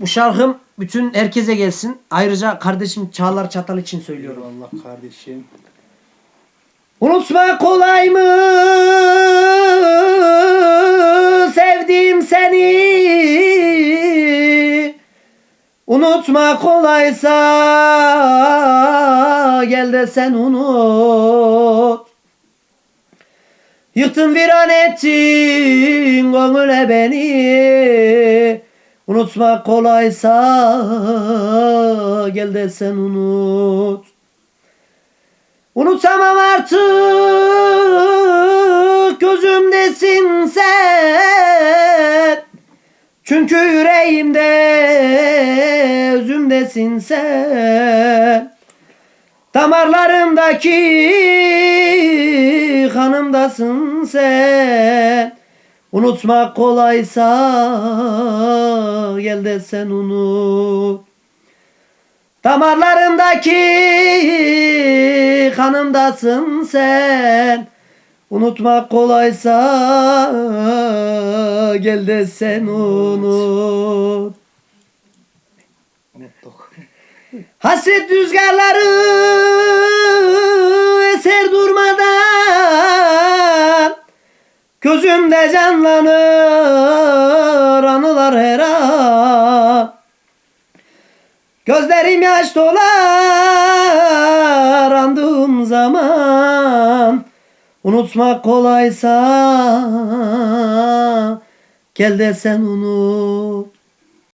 Bu şarkım bütün herkese gelsin. Ayrıca kardeşim Çağlar Çatal için söylüyorum. Eyvallah kardeşim. Unutma kolay mı sevdim seni Unutma kolaysa gel de sen unut Yıktın viran ettin gönüle beni Unutma kolaysa gel de sen unut. Unutamam artık gözümdesin sen. Çünkü yüreğimde özümdesin sen. Damarlarımdaki kanımdasın sen. Unutmak kolaysa gel de sen unut Damarlarımdaki kanımdasın sen. Unutmak kolaysa gel de sen unut. Hasret rüzgarları eser durmadan Gözümde canlanır anılar her an Gözlerim yaş dolar andığım zaman. Unutmak kolaysa Gel de sen unut